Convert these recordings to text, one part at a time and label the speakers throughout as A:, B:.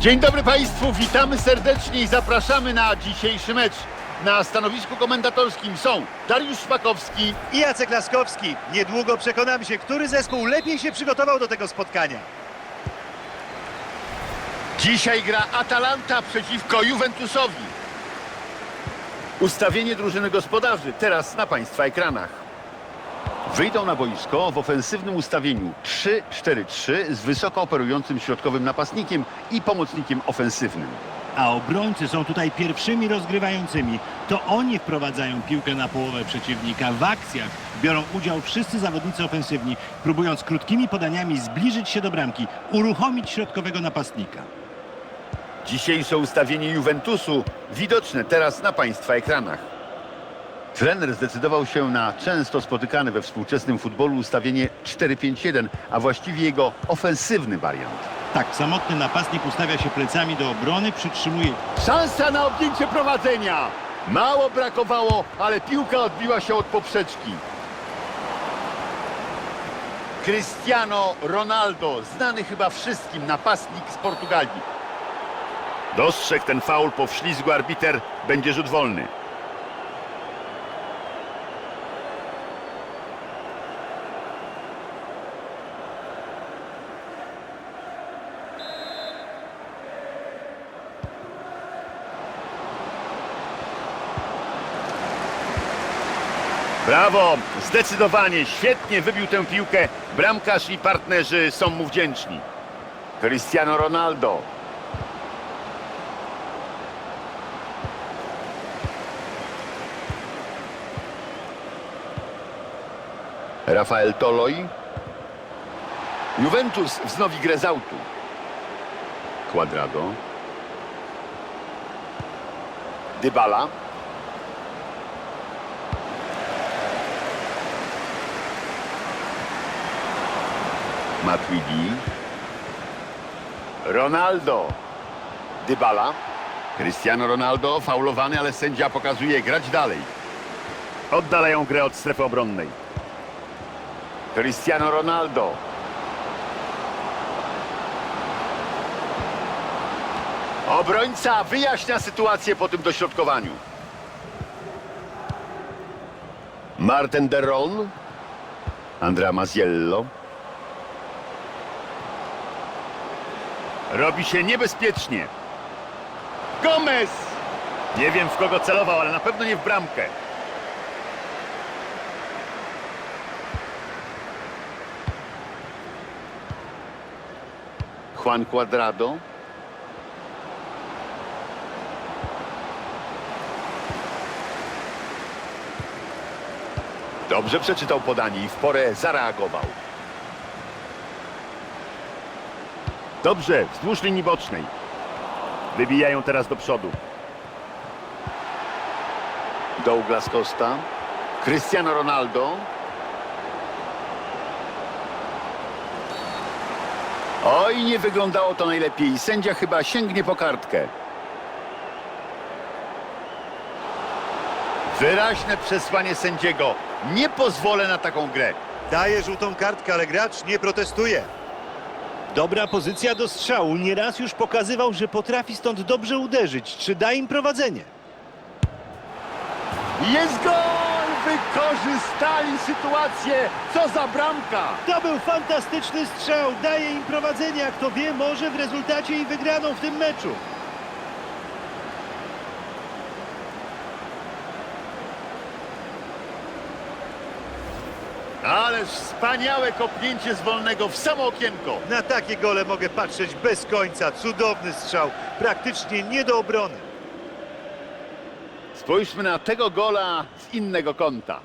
A: Dzień dobry Państwu, witamy serdecznie i zapraszamy na dzisiejszy mecz. Na stanowisku komentatorskim są Dariusz Szpakowski,
B: I Jacek Laskowski. Niedługo przekonamy się, który zespół lepiej się przygotował do tego spotkania.
A: Dzisiaj gra Atalanta przeciwko Juventusowi. Ustawienie drużyny gospodarzy teraz na Państwa ekranach. Wyjdą na boisko w ofensywnym ustawieniu 3-4-3 z wysoko operującym środkowym napastnikiem i pomocnikiem ofensywnym.
C: A obrońcy są tutaj pierwszymi rozgrywającymi. To oni wprowadzają piłkę na połowę przeciwnika. W akcjach biorą udział wszyscy zawodnicy ofensywni, próbując krótkimi podaniami zbliżyć się do bramki, uruchomić środkowego napastnika.
A: Dzisiejsze ustawienie Juventusu widoczne teraz na Państwa ekranach. Trener zdecydował się na często spotykane we współczesnym futbolu ustawienie 4-5-1, a właściwie jego ofensywny wariant.
C: Tak, samotny napastnik ustawia się plecami do obrony, przytrzymuje
A: Szansa na objęcie prowadzenia! Mało brakowało, ale piłka odbiła się od poprzeczki. Cristiano Ronaldo, znany chyba wszystkim napastnik z Portugalii. Dostrzegł ten faul po wślizgu arbiter, będzie rzut wolny. Brawo, zdecydowanie, świetnie wybił tę piłkę. Bramkarz i partnerzy są mu wdzięczni. Cristiano Ronaldo. Rafael Toloi. Juventus wznowi grę z autu. Quadrado. Dybala. Matuidi. Ronaldo. Dybala. Cristiano Ronaldo faulowany, ale sędzia pokazuje grać dalej. Oddalają grę od strefy obronnej. Cristiano Ronaldo. Obrońca wyjaśnia sytuację po tym dośrodkowaniu. Martin Deron. Andrea Maziello. Robi się niebezpiecznie. Gomez! Nie wiem w kogo celował, ale na pewno nie w bramkę. Juan Cuadrado. Dobrze przeczytał podanie i w porę zareagował. Dobrze, wzdłuż linii bocznej. Wybijają teraz do przodu. Douglas Costa. Cristiano Ronaldo. Oj, nie wyglądało to najlepiej. Sędzia chyba sięgnie po kartkę. Wyraźne przesłanie sędziego. Nie pozwolę na taką grę.
B: Daje żółtą kartkę, ale gracz nie protestuje.
C: Dobra pozycja do strzału. Nieraz już pokazywał, że potrafi stąd dobrze uderzyć. Czy da im prowadzenie?
A: Jest gol! Wykorzystali sytuację. Co za bramka!
C: To był fantastyczny strzał. Daje im prowadzenie. Jak to wie, może w rezultacie i wygraną w tym meczu.
A: Ależ wspaniałe kopnięcie z wolnego w samo okienko.
B: Na takie gole mogę patrzeć bez końca. Cudowny strzał. Praktycznie nie do obrony.
A: Spójrzmy na tego gola z innego kąta.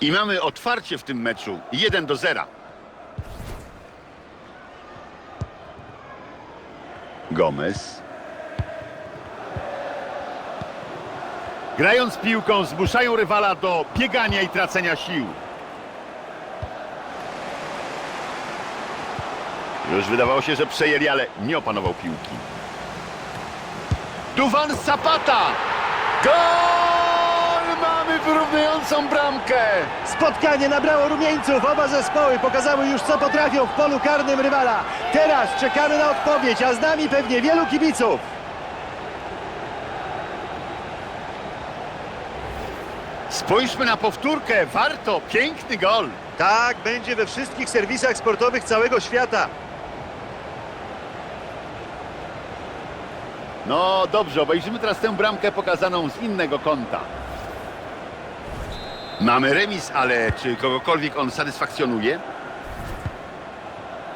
A: I mamy otwarcie w tym meczu 1 do 0. Gomez. Grając piłką zmuszają rywala do biegania i tracenia sił. Już wydawało się, że przejęli, ale nie opanował piłki. Duwan Zapata! Gol! Wyrównującą bramkę!
B: Spotkanie nabrało rumieńców. Oba zespoły pokazały już co potrafią w polu karnym rywala. Teraz czekamy na odpowiedź, a z nami pewnie wielu kibiców.
A: Spójrzmy na powtórkę. Warto. Piękny gol.
B: Tak, będzie we wszystkich serwisach sportowych całego świata.
A: No dobrze, obejrzymy teraz tę bramkę pokazaną z innego kąta. Mamy remis, ale czy kogokolwiek on satysfakcjonuje?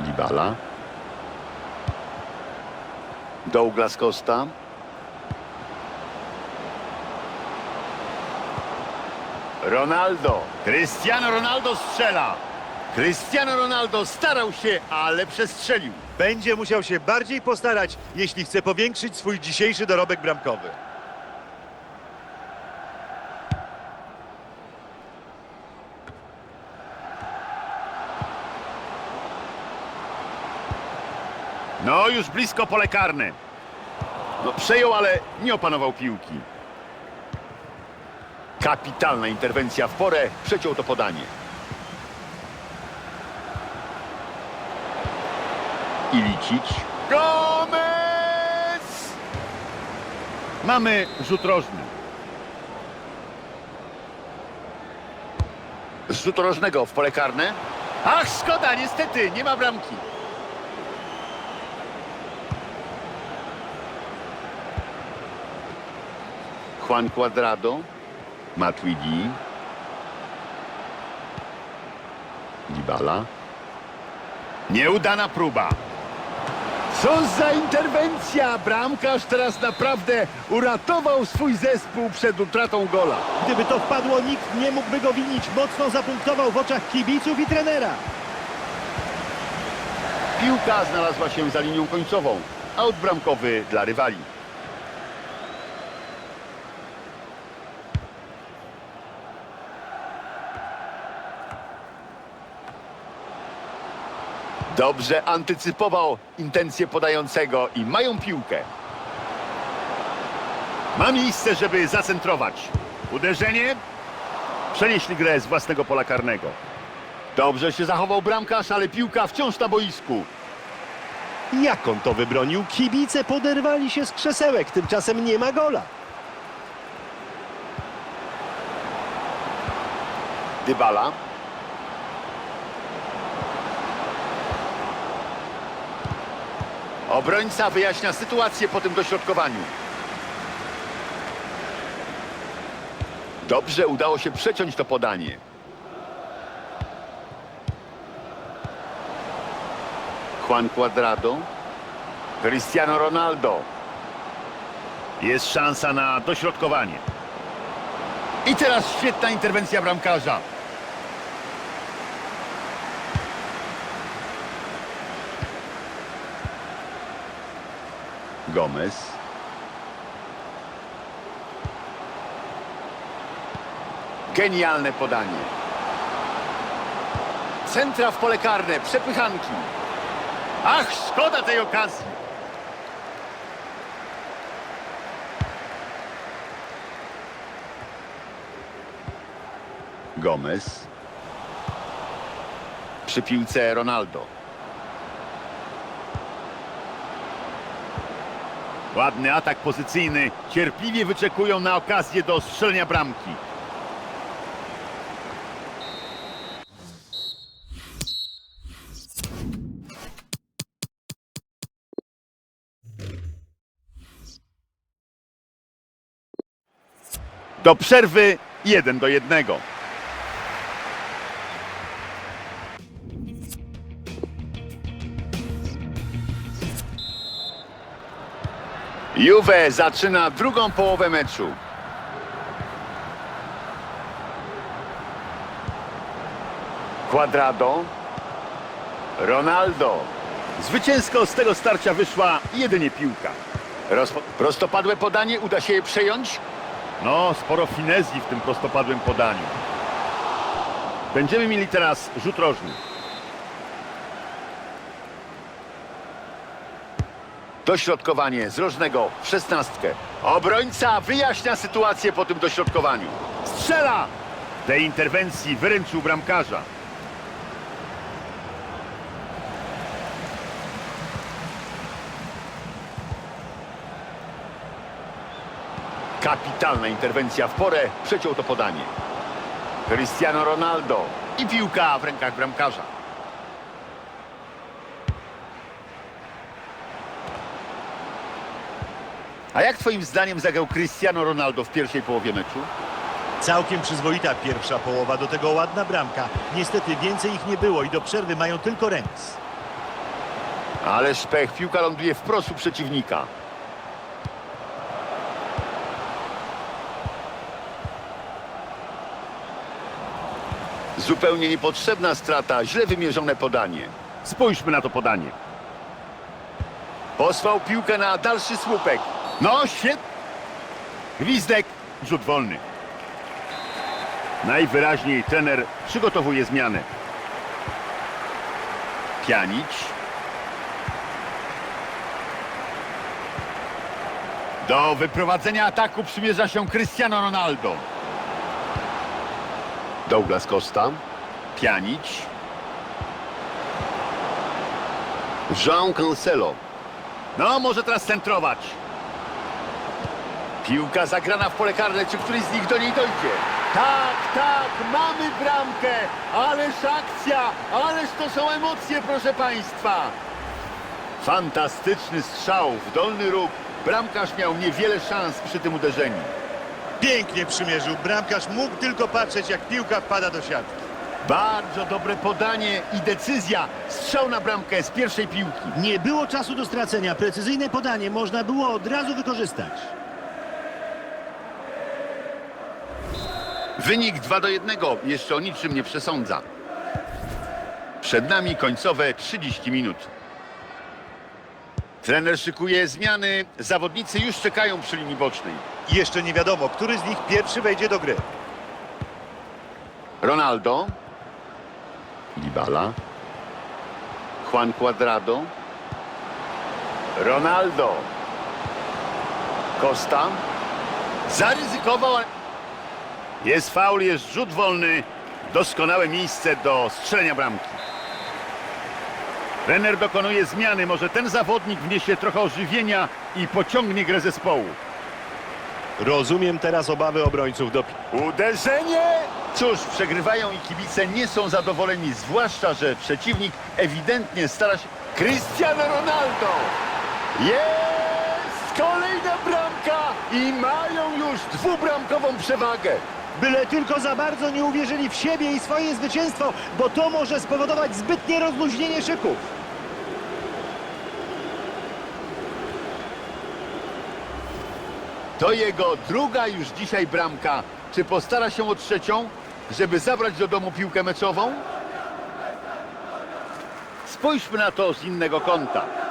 A: Dybala. Douglas Costa. Ronaldo. Cristiano Ronaldo strzela. Cristiano Ronaldo starał się, ale przestrzelił.
B: Będzie musiał się bardziej postarać, jeśli chce powiększyć swój dzisiejszy dorobek bramkowy.
A: No, już blisko pole karne. No, przejął, ale nie opanował piłki. Kapitalna interwencja w porę, przeciął to podanie. Ilicic. Gomez! Mamy rzut rożny. Z rzutu rożnego w pole karne. Ach, szkoda, niestety, nie ma bramki. Juan Cuadrado, Matuidi, Dybala. Nieudana próba. Co za interwencja! Bramkarz teraz naprawdę uratował swój zespół przed utratą gola.
B: Gdyby to wpadło, nikt nie mógłby go winić. Mocno zapunktował w oczach kibiców i trenera.
A: Piłka znalazła się za linią końcową. Aut bramkowy dla rywali. Dobrze antycypował intencje podającego i mają piłkę. Ma miejsce, żeby zacentrować. Uderzenie. Przenieśli grę z własnego pola karnego. Dobrze się zachował bramkarz, ale piłka wciąż na boisku.
B: Jak on to wybronił? Kibice poderwali się z krzesełek, tymczasem nie ma gola.
A: Dybala. Obrońca wyjaśnia sytuację po tym dośrodkowaniu. Dobrze udało się przeciąć to podanie. Juan Cuadrado. Cristiano Ronaldo. Jest szansa na dośrodkowanie. I teraz świetna interwencja bramkarza. Gomez. Genialne podanie. Centra w pole karne, przepychanki. Ach, szkoda tej okazji. Gomez. Przy piłce Ronaldo. Ładny atak pozycyjny. Cierpliwie wyczekują na okazję do strzelenia bramki. Do przerwy 1 do 1. Juve zaczyna drugą połowę meczu. Quadrado. Ronaldo. Zwycięsko z tego starcia wyszła jedynie piłka. Rozpo prostopadłe podanie, uda się je przejąć? No, sporo finezji w tym prostopadłym podaniu. Będziemy mieli teraz rzut rożny. Dośrodkowanie z rożnego w szesnastkę. Obrońca wyjaśnia sytuację po tym dośrodkowaniu. Strzela! Tej interwencji wyręczył bramkarza. Kapitalna interwencja w porę przeciął to podanie. Cristiano Ronaldo i piłka w rękach bramkarza. A jak twoim zdaniem zagrał Cristiano Ronaldo w pierwszej połowie meczu?
B: Całkiem przyzwoita pierwsza połowa, do tego ładna bramka. Niestety więcej ich nie było i do przerwy mają tylko remis.
A: Ależ pech, piłka ląduje wprost u przeciwnika. Zupełnie niepotrzebna strata, źle wymierzone podanie. Spójrzmy na to podanie. Posłał piłkę na dalszy słupek. No, świetnie. Gwizdek, rzut wolny. Najwyraźniej trener przygotowuje zmianę. Pianić. Do wyprowadzenia ataku przymierza się Cristiano Ronaldo. Douglas Costa. Pianić. Jean Cancelo. No, może teraz centrować. Piłka zagrana w pole karne. Czy któryś z nich do niej dojdzie? Tak, tak, mamy bramkę. Ależ akcja, ależ to są emocje, proszę Państwa. Fantastyczny strzał w dolny róg. Bramkarz miał niewiele szans przy tym uderzeniu.
B: Pięknie przymierzył. Bramkarz mógł tylko patrzeć, jak piłka wpada do siatki.
A: Bardzo dobre podanie i decyzja. Strzał na bramkę z pierwszej piłki.
C: Nie było czasu do stracenia. Precyzyjne podanie można było od razu wykorzystać.
A: Wynik 2 do 1 jeszcze o niczym nie przesądza. Przed nami końcowe 30 minut. Trener szykuje zmiany. Zawodnicy już czekają przy linii bocznej.
B: I jeszcze nie wiadomo, który z nich pierwszy wejdzie do gry.
A: Ronaldo. Dybala. Juan Cuadrado. Ronaldo. Costa. Zaryzykował. Jest faul, jest rzut wolny. Doskonałe miejsce do strzelenia bramki. Trener dokonuje zmiany. Może ten zawodnik wniesie trochę ożywienia i pociągnie grę zespołu.
B: Rozumiem teraz obawy obrońców do...
A: Uderzenie! Cóż, przegrywają i kibice nie są zadowoleni, zwłaszcza, że przeciwnik ewidentnie stara się... Cristiano Ronaldo! Jest! Kolejna bramka i mają już dwubramkową przewagę.
B: Byle tylko za bardzo nie uwierzyli w siebie i swoje zwycięstwo, bo to może spowodować zbytnie rozluźnienie szyków.
A: To jego druga już dzisiaj bramka. Czy postara się o trzecią, żeby zabrać do domu piłkę meczową? Spójrzmy na to z innego kąta.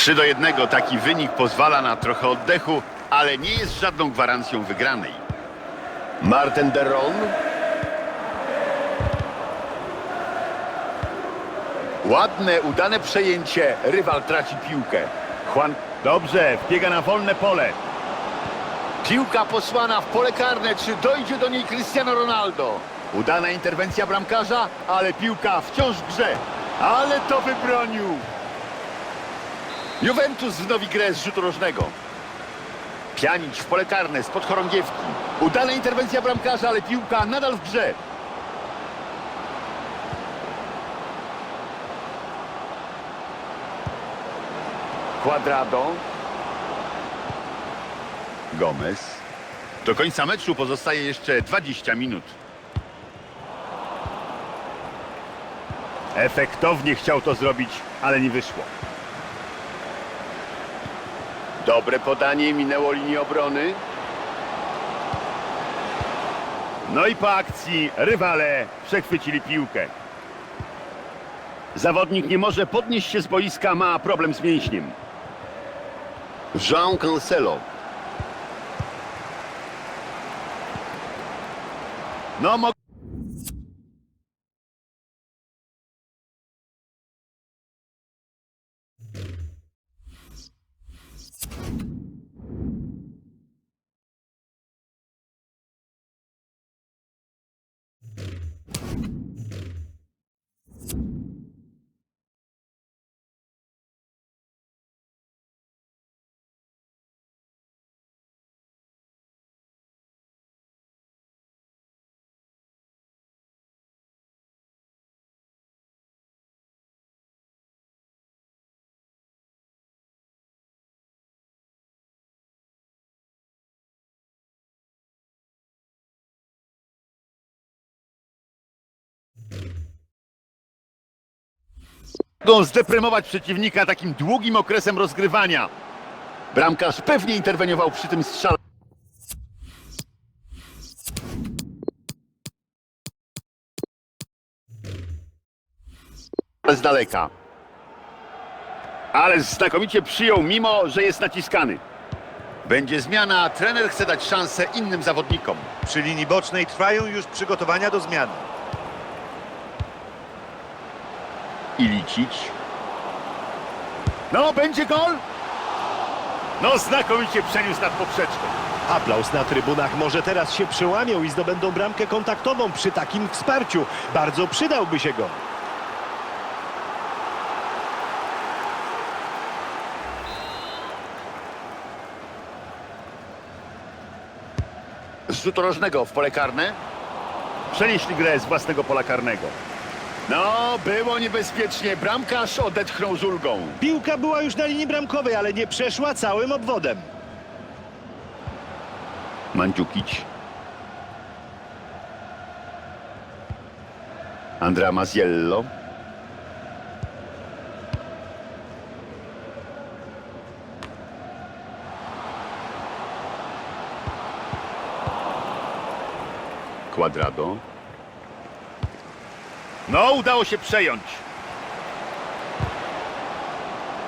A: 3 do 1 taki wynik pozwala na trochę oddechu, ale nie jest żadną gwarancją wygranej. Martin Deron. Ładne, udane przejęcie. Rywal traci piłkę.
C: Juan dobrze, wbiega na wolne pole.
A: Piłka posłana w pole karne. Czy dojdzie do niej Cristiano Ronaldo? Udana interwencja bramkarza, ale piłka wciąż grze. Ale to wybronił. Juventus wznowi grę z rzutu rożnego. Pianić w pole karne spod chorągiewki. Udana interwencja bramkarza, ale piłka nadal w grze. Quadrado. Gomez. Do końca meczu pozostaje jeszcze 20 minut.
C: Efektownie chciał to zrobić, ale nie wyszło.
A: Dobre podanie minęło linię obrony.
C: No i po akcji rywale przechwycili piłkę. Zawodnik nie może podnieść się z boiska, ma problem z mięśniem.
A: Jean Cancelo.
C: No,
A: Mogą zdeprymować przeciwnika takim długim okresem rozgrywania. Bramkarz pewnie interweniował przy tym strzale. Z daleka.
C: ale znakomicie przyjął, mimo że jest naciskany.
A: Będzie zmiana, trener chce dać szansę innym zawodnikom.
B: Przy linii bocznej trwają już przygotowania do zmiany.
A: I licić.
C: No, będzie gol? No, znakomicie przeniósł nad poprzeczką.
B: Aplauz na trybunach może teraz się przełamią i zdobędą bramkę kontaktową przy takim wsparciu. Bardzo przydałby się go.
A: Z rzutu rożnego w pole karne.
C: Przenieśli grę z własnego pola karnego.
A: No, było niebezpiecznie. Bramkarz odetchnął z ulgą.
B: Piłka była już na linii bramkowej, ale nie przeszła całym obwodem.
A: Mandzukić. Andrea Maziello. Quadrado.
C: No, udało się przejąć.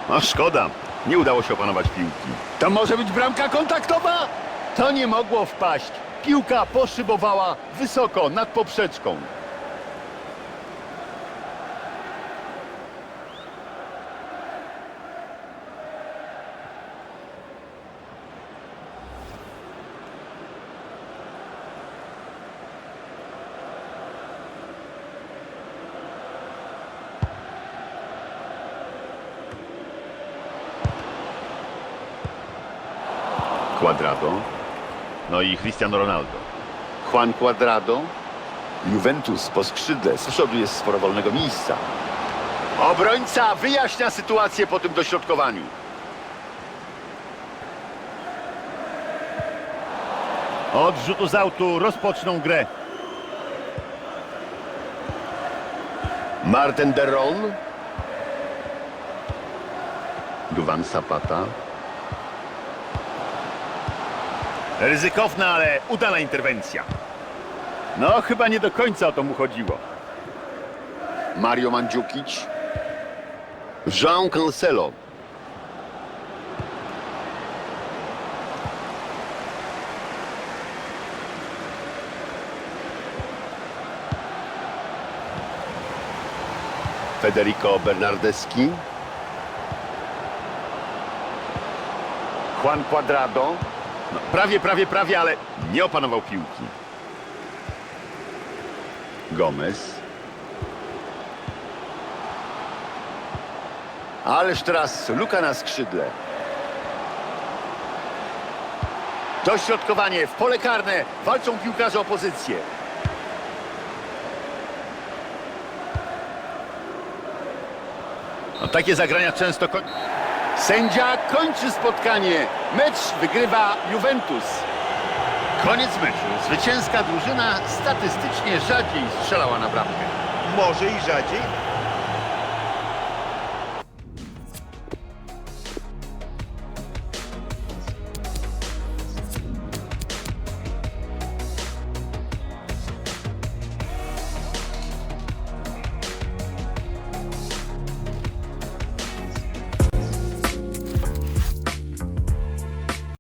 C: No, szkoda. Nie udało się opanować piłki.
A: To może być bramka kontaktowa? To nie mogło wpaść. Piłka poszybowała wysoko nad poprzeczką. Quadrado.
C: No i Cristiano Ronaldo.
A: Juan Cuadrado. Juventus po skrzydle. Z przodu jest sporo wolnego miejsca. Obrońca wyjaśnia sytuację po tym dośrodkowaniu.
C: Od rzutu z autu rozpoczną grę.
A: Marten Deron. Duvan Zapata.
C: Ryzykowna, ale udana interwencja. No, chyba nie do końca o to mu chodziło.
A: Mario Mandzukic. Jean Cancelo. Federico Bernardeschi. Juan Cuadrado. No, prawie, prawie, prawie, ale nie opanował piłki. Gomez. Ależ teraz luka na skrzydle. Dośrodkowanie w pole karne. Walczą piłkarze o pozycję. No, takie zagrania często. Sędzia kończy spotkanie. Mecz wygrywa Juventus. Koniec meczu. Zwycięska drużyna statystycznie rzadziej strzelała na bramkę.
B: Może i rzadziej,